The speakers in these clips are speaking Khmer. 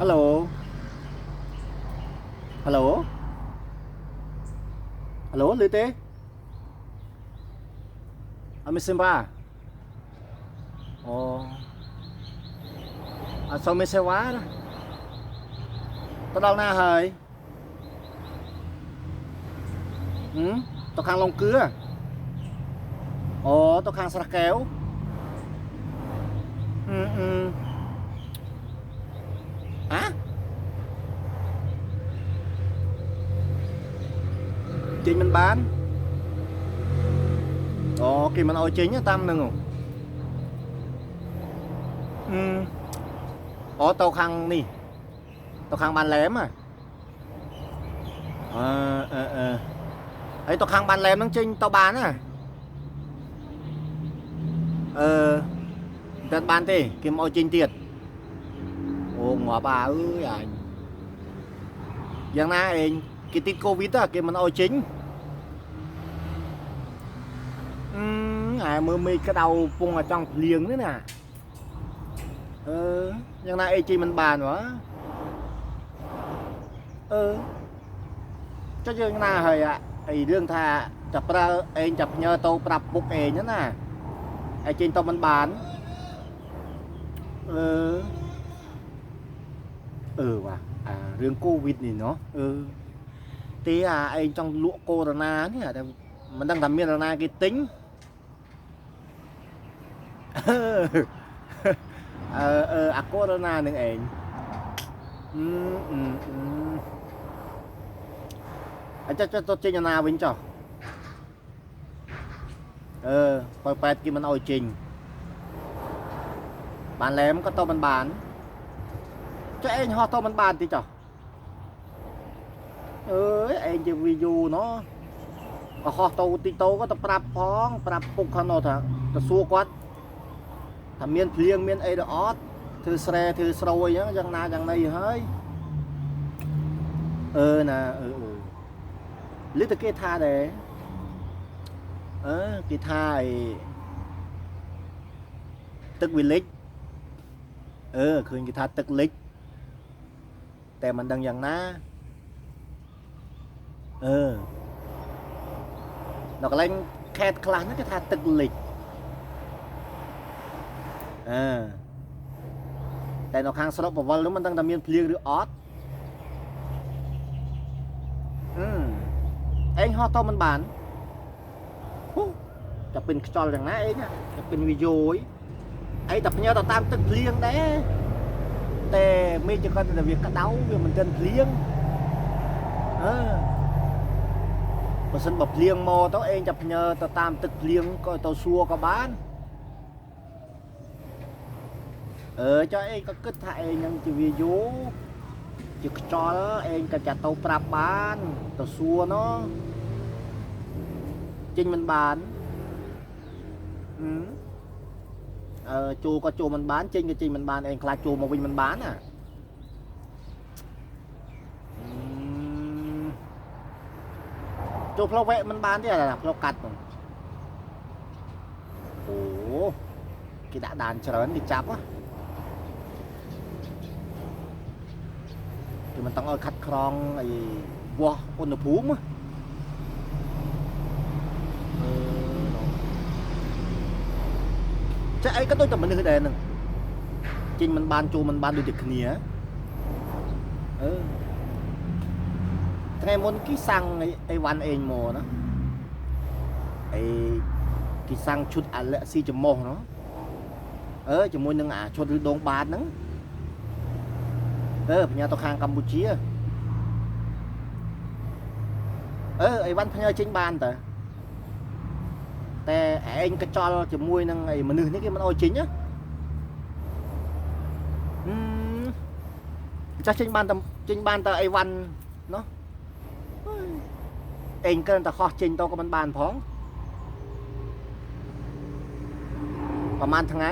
ฮัลโหล ฮัลโหล ฮัลโหลลิอเต้อามิซิมบ้าอ๋ออาซอมิเซใช่ว่าตะดองหน้าเฮยอืมตะคางลงเกลือ อ๋อตะคางสระแก้ว อืมอืม chính mình bán ồ kì mình ôi chính á tam nừng không ừ អូទៅខាងនេះទៅខាងបានឡែមហ៎អឺអឺអឺហើយទៅខាងបានឡែមហ្នឹងចេញទៅបានណាអឺមិនបានទេគេមកចេញទៀតអូងាប់អាអើយអញយ៉ាងណាឯង គេតិចកូវីដគេមិនអោយចេញអឺអាមើលមេឃក្តៅពងអាចង់ភ្លៀងនេះណាអឺ យ៉ាងណាអេជីមិនបានវ៉ាអឺចុះយើងណាហើយអីរឿងថាจะប្រើអេងจะផ្ញើទៅប្រាប់ពុកអេងណាអេចេញទៅមិនបានអឺអឺវ៉ាអារឿងកូវីដនេះเนาะអឺ ទេអាអេងចង់លក់កូវីដនេះតែមិនដឹងថាមាននរណាគេទិញអឺអឺអឺអាកូវីដនឹងឯងអឺអឺអឺអាចចុះទៅចេញអាណាវិញចុះអឺបើប៉ែតគេមិនអោយចេញបានឡែមក៏ទៅមិនបានចុះឯងហោះទៅមិនបានទីចុះ អើយឯងជាវីយូណោះក៏ហោះទៅទីតោក៏ទៅប្រាប់ផង ប្រាប់ពុកខាងនោះថាទៅសួរគាត់ថាមានភ្លៀងមានអីទៅអត់ធ្វើស្រែធ្វើស្រូវអីហ្នឹងយ៉ាងណាយ៉ាងណីហើយអឺណាអឺអឺលឺតែគេថាដែរអឺគេថាអីទឹកវាលិចអឺឃើញគេថាទឹកលិចតែមិនដឹងយ៉ាងណា អឺដល់កន្លែងខេតខ្លះហ្នឹងគេថាទឹកលិចអឺតែនៅខាងស្រុកប្រវល់នោះមិនដឹងថាមានភ្លៀងឬអត់អឺអេងហោះតមិនបានហូតែពេញខ្យល់យ៉ាងណាអេងតែពេញវាយោយអីតែផ្ញើទៅតាមទឹកភ្លៀងដែរតែមេឃគាត់តែវាក្តៅវាមិនទាន់ភ្លៀងអឺ បើសិនបើភ្លៀងមកទៅឯងតែផ្ញើទៅតាមទឹកភ្លៀងក៏ទៅសួរក៏បានអឺចុះអេងក៏គិតថាអេងនឹងជាវាយូជាខ្ចល់អេងក៏ចាត់ទៅប្រាប់បានទៅសួរណោះចេញមិនបានហឹមអឺចូលក៏ចូលមិនបានចេញក៏ចេញមិនបានអេងខ្លាចចូលមកវិញមិនបានណាហឹម ចូលផ្លូវវែកមិនបានទេអាផ្លូវកាត់ហ្នឹងអូគេដាក់ដានច្រើនគេចាប់ហ៎ thì mình tăng ơi khách khron ấy wow ôn được phú mà chắc ấy cái tôi tầm mình được đèn nè trên mình ban chu mình ban được được kia ừ ngày muốn cái sang ấy ấy văn ấy mồ nó ấy cái sang chút ăn lệ si chấm mồ nó ờ chấm môi nâng à cho đứa đông bán nắng អឺផ្ញើទៅខាងកម្ពុជាអឺអីវ៉ាន់ផ្ញើចេញបានតើតែឯងកញ្ចល់ជាមួយនឹងអីមនុស្សនេះគេមិនអោយចេញណាហឹមចាស់ចេញបានតែចេញបានតែអីវ៉ាន់ណោះ ឯងកើតែខុសចេញទៅក៏មិនបានផងប្រហែលថ្ងៃ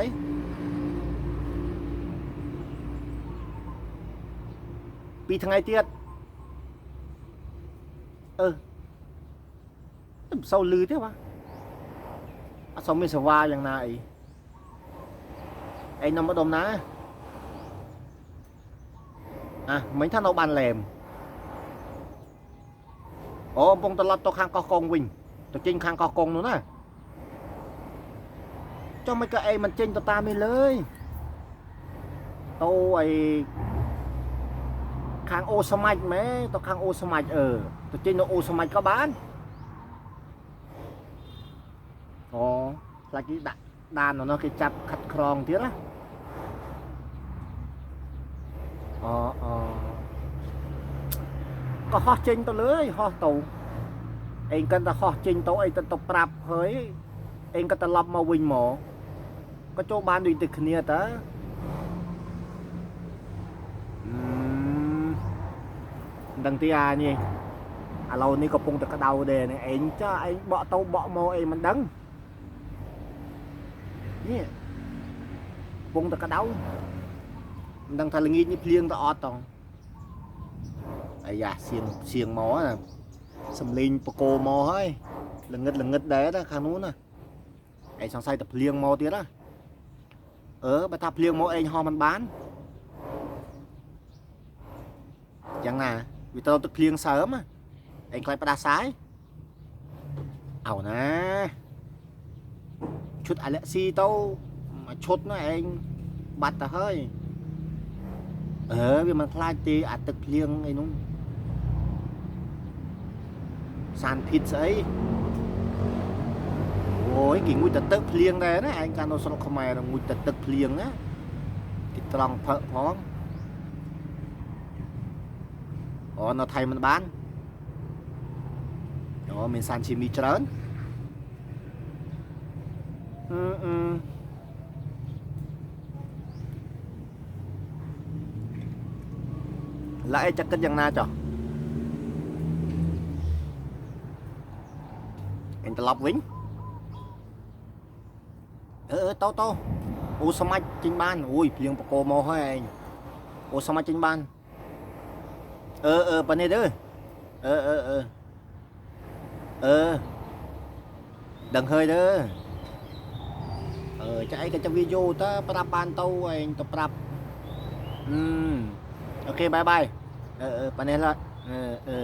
ពីថ្ងៃទៀតអឺមិនសូវលឺទេបាទអត់សូវមានសេវាយ៉ាងណាអីឯងនាំមកដុំណាអាមិញថានៅបានឡែម អូកំពុងត្រឡប់ទៅខាងកោះកុងវិញទៅចេញខាងកោះកុងនោះណាចុះមិនក៏អីមិនចេញទៅតាមនេះលើយទៅអីខាងអូសមាច់មែនទៅខាងអូសមាច់អឺទៅចេញនៅអូសមាច់ក៏បានអូខ្លាចគេដាក់ដាននៅនោះគេចាប់ខាត់ក្រងទៀតណាអូអូ ក៏ហោះចេញទៅលើយហោះទៅអេងកាន់តែហោះចេញទៅអីទៅទៅប្រាប់ហើយអេងក៏ត្រឡប់មកវិញមកក៏ចូលបានដូចតែគ្នាតើអឺមិនដឹងទីអានេះឥឡូវនេះកំពុងតែក្តៅដែរនេះឯងចាឯងបកទៅបកមកអីមិនដឹងនេះកំពុងតែក្តៅមិនដឹងថាល្ងាចនេះភ្លៀងទៅអត់តង អាយ៉ាសៀងសៀងមកណាសំលេងបកោមកហើយល្ងឹតល្ងឹតដែរណាខាងนู้នណាឯងសង្ស័យតែភ្លៀងមកទៀតណាអឺបើថាភ្លៀងមកឯងហោះមិនបានយ៉ាងណាវាត្រូវទឹកភ្លៀងសើមណាឯងខ្លាចផ្ដាសាយអោណាឈុតអាឡែស៊ីទៅមួយឈុតនោះឯងបាត់ទៅហើយអឺវាមិនខ្លាចទេអាទឹកភ្លៀងអីនោះ សានភិតស្អីអូយគេងូចតែទឹកភ្លៀងដែរណាឯងកាលនៅស្រុកខ្មែរងូចតែទឹកភ្លៀងណាគេត្រង់ផឹកផងអូនៅថៃមិនបានអូមានសានឈីមីច្រើនអឺអឺឡាអីចាក់គិតយ៉ាងណាចុះ អញត្រឡប់វិញអឺអឺតោតោអូសមាច់ចេញបានអូយភ្លៀងបកោមកហើយឯងអូសមាច់ចេញបានអឺអឺប៉ានេះទៅអឺអឺអឺអឺដឹងហើយទៅអឺចាអីក៏ចាំវាយោតើប្រាប់បានទៅឯងទៅប្រាប់អឺអូខេបាយបាយអឺអឺប៉ានេះឡាអឺអឺ